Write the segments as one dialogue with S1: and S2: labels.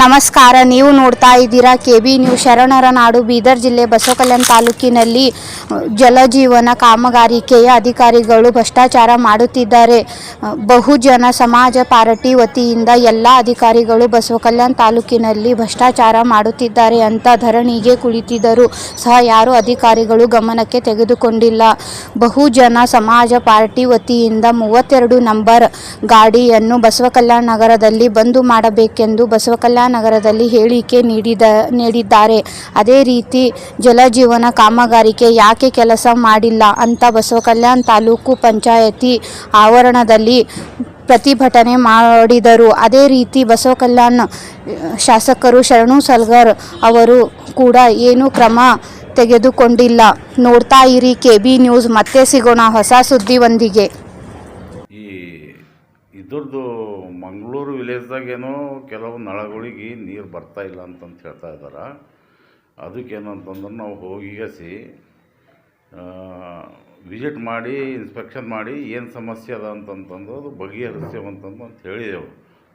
S1: ನಮಸ್ಕಾರ. ನೀವು ನೋಡ್ತಾ ಇದ್ದೀರಾ ಕೆ ಬಿ ನ್ಯೂಸ್ ಶರಣರ ನಾಡು ಬೀದರ್ ಜಿಲ್ಲೆ ಬಸವಕಲ್ಯಾಣ ತಾಲೂಕಿನಲ್ಲಿ ಜಲಜೀವನ ಕಾಮಗಾರಿಕೆಯ ಅಧಿಕಾರಿಗಳು ಭ್ರಷ್ಟಾಚಾರ ಮಾಡುತ್ತಿದ್ದಾರೆ. ಬಹುಜನ ಸಮಾಜ ಪಾರ್ಟಿ ವತಿಯಿಂದ ಎಲ್ಲ ಅಧಿಕಾರಿಗಳು ಬಸವಕಲ್ಯಾಣ ತಾಲೂಕಿನಲ್ಲಿ ಭ್ರಷ್ಟಾಚಾರ ಮಾಡುತ್ತಿದ್ದಾರೆ ಅಂತ ಧರಣಿಗೆ ಕುಳಿತಿದ್ದರು. ಸಹ ಯಾರು ಅಧಿಕಾರಿಗಳು ಗಮನಕ್ಕೆ ತೆಗೆದುಕೊಂಡಿಲ್ಲ. ಬಹುಜನ ಸಮಾಜ ಪಾರ್ಟಿ ವತಿಯಿಂದ ಮೂವತ್ತೆರಡು ನಂಬರ್ ಗಾಡಿಯನ್ನು ಬಸವಕಲ್ಯಾಣ ನಗರದಲ್ಲಿ ಬಂದು ಮಾಡಬೇಕೆಂದು ಬಸವಕಲ್ಯಾಣ ನಗರದಲ್ಲಿ ಹೇಳಿಕೆ ನೀಡಿದ, ನೀಡಿದ್ದಾರೆ. ಅದೇ ರೀತಿ ಜಲಜೀವನ ಕಾಮಗಾರಿಕೆ ಯಾಕೆ ಕೆಲಸ ಮಾಡಿಲ್ಲ ಅಂತ ಬಸವಕಲ್ಯಾಣ ತಾಲೂಕು ಪಂಚಾಯತಿ ಆವರಣದಲ್ಲಿ ಪ್ರತಿಭಟನೆ ಮಾಡಿದರು. ಅದೇ ರೀತಿ ಬಸವ ಕಲ್ಯಾಣ ಶಾಸಕರು ಶರಣು ಸಲ್ಗರ್ ಅವರು ಕೂಡ ಏನು ಕ್ರಮ ತೆಗೆದುಕೊಂಡಿಲ್ಲ. ನೋಡ್ತಾ ಇರಿ, ಕೆ ಬಿ ನ್ಯೂಸ್ ಮತ್ತೆ ಸಿಗೋಣ ಹೊಸ ಸುದ್ದಿಯೊಂದಿಗೆ
S2: ಈ ಇದ್ರದ್ದು ಮಂಗಳೂರು ವಿಲೇಜ್ದಾಗೇನೋ ಕೆಲವು ನಳಗಳಿಗೆ ನೀರು ಬರ್ತಾ ಇಲ್ಲ ಅಂತಂತ ಹೇಳ್ತಾ ಇದ್ದಾರೆ ಅದಕ್ಕೇನಂತಂದ್ರೆ ನಾವು ಹೋಗಿ ಹೋಗಿಗಸಿ ವಿಸಿಟ್ ಮಾಡಿ ಇನ್ಸ್ಪೆಕ್ಷನ್ ಮಾಡಿ ಏನು ಸಮಸ್ಯೆ ಅದ ಅಂತಂತಂದು ಅದು ಬಗೆಹರಿಸ್ತೇವಂತಂದು ಅಂತ ಹೇಳಿದೆವು.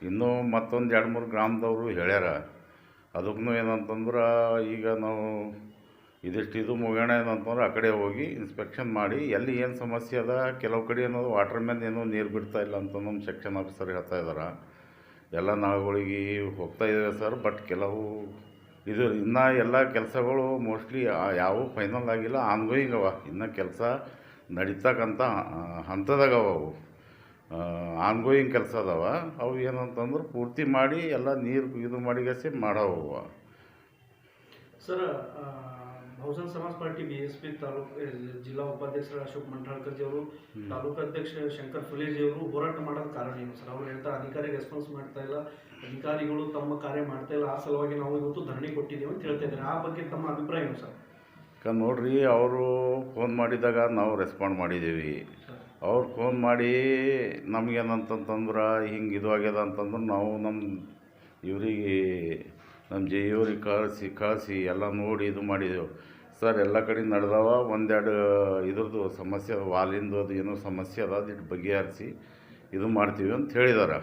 S2: ಇನ್ನೂ ಮತ್ತೊಂದು ಎರಡು ಮೂರು ಗ್ರಾಮದವರು ಹೇಳ್ಯಾರ. ಅದಕ್ಕೂ ಏನಂತಂದ್ರೆ ಈಗ ನಾವು ಇದಿಷ್ಟು ಇದು ಮುಗಿಯೋಣ ಅಂತಂದ್ರೆ ಆ ಕಡೆ ಹೋಗಿ ಇನ್ಸ್ಪೆಕ್ಷನ್ ಮಾಡಿ ಎಲ್ಲಿ ಏನು ಸಮಸ್ಯೆ ಅದ, ಕೆಲವು ಕಡೆ ಏನೋ ವಾಟರ್ ಮ್ಯಾನ್ ಏನೋ ನೀರು ಬಿಡ್ತಾ ಇಲ್ಲ ಅಂತ ನಮ್ಮ ಸೆಕ್ಷನ್ ಆಫೀಸರ್ ಹೇಳ್ತಾ ಇದ್ದಾರೆ ಎಲ್ಲ ನಾವುಗಳಿಗೆ ಹೋಗ್ತಾ ಇದ್ದಾವೆ ಸರ್ ಬಟ್ ಕೆಲವು ಇದು ಇನ್ನೂ ಎಲ್ಲ ಕೆಲಸಗಳು ಮೋಸ್ಟ್ಲಿ ಯಾವ ಫೈನಲ್ ಆಗಿಲ್ಲ ಆನ್ಗೋಯಿಂಗ್ ಅವ. ಇನ್ನೂ ಕೆಲಸ ನಡೀತಕ್ಕಂಥ ಹಂತದಾಗ ಅವ. ಆನ್ಗೋಯಿಂಗ್ ಕೆಲಸ ಅದಾವ. ಅವು ಏನಂತಂದ್ರೆ ಪೂರ್ತಿ ಮಾಡಿ ಎಲ್ಲ ನೀರು ಇದು ಮಾಡಿಗೆಸಿ ಮಾಡೋವ
S3: sir Bahujan Samaj party B S P taluk ಜಿಲ್ಲಾ ಉಪಾಧ್ಯಕ್ಷರ ಅಶೋಕ್ ಮಂಡಾಳ್ಕರ್ ಜಿ ಅವರು ತಾಲೂಕು ಅಧ್ಯಕ್ಷ ಶಂಕರ್ ಅವರು ಹೋರಾಟ ಮಾಡೋದು ಕಾರಣ ಏನು ಸರ್? ಅವ್ರು ಹೇಳ್ತಾ ಅಧಿಕಾರಿ ರೆಸ್ಪಾನ್ಸ್ ಮಾಡ್ತಾ ಇಲ್ಲ ಅಧಿಕಾರಿಗಳು ತಮ್ಮ ಕಾರ್ಯ ಮಾಡ್ತಾ ಇಲ್ಲ ಆ ಸಲುವಾಗಿ ನಾವು ಇವತ್ತು ಧರಣಿ ಕೊಟ್ಟಿದ್ದೀವಿ ಅಂತ ಹೇಳ್ತಾ ಇದ್ದಾರೆ. ಆ ಬಗ್ಗೆ ತಮ್ಮ ಅಭಿಪ್ರಾಯ ಏನು ಸರ್?
S2: ಯಾಕಂದ್ರೆ ನೋಡ್ರಿ ಅವರು ಫೋನ್ ಮಾಡಿದಾಗ ನಾವು ರೆಸ್ಪಾಂಡ್ ಮಾಡಿದ್ದೀವಿ. ಅವ್ರು ಫೋನ್ ಮಾಡಿ ನಮಗೇನಂತಂತಂದ್ರೆ ಹಿಂಗೆ ಇದು ಆಗ್ಯದ ಅಂತಂದ್ರೆ ನಾವು ನಮ್ಮ ಇವರಿಗೆ ನಮ್ಮ ಜೆ ಇವ್ರಿಗೆ ಕಳಿಸಿ ಕಳಿಸಿ ಎಲ್ಲ ನೋಡಿ ಇದು ಮಾಡಿದೆವು. ಸರ್ ಎಲ್ಲ ಕಡೆ ನಡೆದವ. ಒಂದೆರಡು ಇದ್ರದ್ದು ಸಮಸ್ಯೆ ಅದ ವಾಲಿಂದು ಅದು ಏನೋ ಸಮಸ್ಯೆ ಅದ ಅದಿಟ್ಟು ಬಗೆಹರಿಸಿ ಇದು ಮಾಡ್ತೀವಿ ಅಂತ ಹೇಳಿದಾರೆ.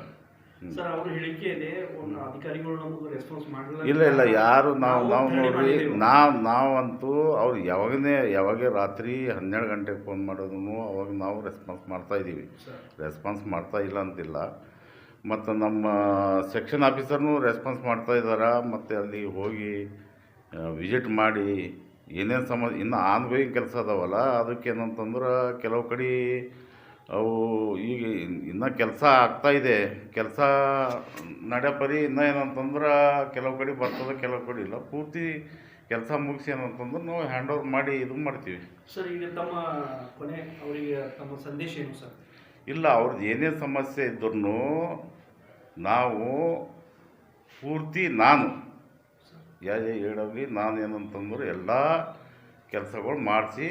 S3: ಸರ್ ಅವ್ರ ಹೇಳಿಕೆಯಲ್ಲಿ ಒಂದು ಅಧಿಕಾರಿಗಳು ನಮಗೆ ರೆಸ್ಪಾನ್ಸ್ ಮಾಡಲಿಲ್ಲ
S2: ಇಲ್ಲ ಇಲ್ಲ ಯಾರು ನಾವು ನಾವು ನೋಡ್ರಿ. ನಾವು ನಾವಂತೂ ಅವ್ರು ಯಾವಾಗನೇ ಯಾವಾಗ ರಾತ್ರಿ ಹನ್ನೆರಡು ಗಂಟೆಗೆ ಫೋನ್ ಮಾಡೋದನ್ನು ಅವಾಗ ನಾವು ರೆಸ್ಪಾನ್ಸ್ ಮಾಡ್ತಾ ಇದ್ದೀವಿ. ರೆಸ್ಪಾನ್ಸ್ ಮಾಡ್ತಾ ಇಲ್ಲ ಅಂತಿಲ್ಲ. ಮತ್ತು ನಮ್ಮ ಸೆಕ್ಷನ್ ಆಫೀಸರ್ನೂ ರೆಸ್ಪಾನ್ಸ್ ಮಾಡ್ತಾ ಇದ್ದಾರೆ. ಮತ್ತು ಅಲ್ಲಿ ಹೋಗಿ ವಿಸಿಟ್ ಮಾಡಿ ಏನೇನು ಸಮ ಇನ್ನು ಆನ್ಗೋಯಿಂಗ್ ಕೆಲಸ ಅದಾವಲ್ಲ ಅದಕ್ಕೇನಂತಂದ್ರೆ ಕೆಲವು ಕಡೆ ಅವು ಈಗ ಇನ್ನೂ ಕೆಲಸ ಆಗ್ತಾ ಇದೆ. ಕೆಲಸ ನಡೆಪರಿ ಇನ್ನೂ ಏನಂತಂದ್ರೆ ಕೆಲವು ಕಡೆ ಬರ್ತದೆ ಕೆಲವು ಕಡೆ ಇಲ್ಲ. ಪೂರ್ತಿ ಕೆಲಸ ಮುಗಿಸಿ ಏನಂತಂದ್ರೆ ನಾವು ಹ್ಯಾಂಡ್ ಓವರ್ ಮಾಡಿ ಇದು ಮಾಡ್ತೀವಿ.
S3: ಸರ್ ಈಗ ತಮ್ಮ ಕೊನೆ ಅವರಿಗೆ ತಮ್ಮ ಸಂದೇಶ ಏನು ಸರ್?
S2: ಇಲ್ಲ ಅವ್ರದ್ದು ಏನೇ ಸಮಸ್ಯೆ ಇದ್ರೂ ನಾವು ಪೂರ್ತಿ ನಾನು ಯಾ ಹೇಳಲಿ ನಾನು ಏನಂತಂದ್ರೆ ಎಲ್ಲ ಕೆಲಸಗಳು ಮಾಡಿಸಿ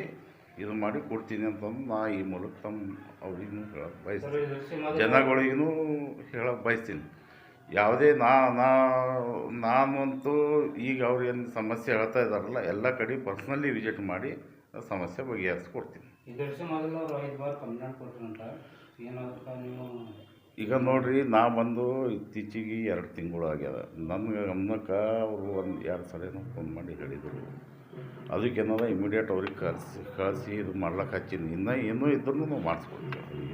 S2: ಇದು ಮಾಡಿ ಕೊಡ್ತೀನಿ ಅಂತಂದು ನಾ ಈ ಮೂಲಕ ತಮ್ಮ ಅವ್ರಿಗೂ ಹೇಳಕ್ಕೆ ಬಯಸ್ತೀನಿ. ಜನಗಳಿಗೂ ಹೇಳಕ್ಕೆ ಬಯಸ್ತೀನಿ. ಯಾವುದೇ ನಾ ನಾ ನಾನಂತೂ ಈಗ ಅವ್ರು ಏನು ಸಮಸ್ಯೆ ಹೇಳ್ತಾ ಇದ್ದಾರಲ್ಲ ಎಲ್ಲ ಕಡೆ ಪರ್ಸ್ನಲಿ ವಿಸಿಟ್ ಮಾಡಿ ಸಮಸ್ಯೆ ಬಗೆಹರಿಸ್ಕೊಡ್ತೀನಿ. ಈಗ ನೋಡಿರಿ, ನಾ ಬಂದು ಇತ್ತೀಚೆಗೆ ಎರಡು ತಿಂಗಳು ಆಗ್ಯದ. ನನ್ನ ಗಮನಕ್ಕೆ ಅವರು ಒಂದು ಎರಡು ಸಲ ಫೋನ್ ಮಾಡಿ ಹೇಳಿದರು. ಅದಕ್ಕೇನಾರ ಇಮಿಡಿಯೇಟ್ ಅವ್ರಿಗೆ ಕಳಿಸಿ ಕಳಿಸಿ ಇದು ಮಾಡ್ಲಿಕ್ಕೆ ಹಚ್ಚೀನಿ. ಇನ್ನೂ ಏನೂ ಇದ್ರೂ ಮಾಡಿಸ್ಕೊಡ್ತೀವಿ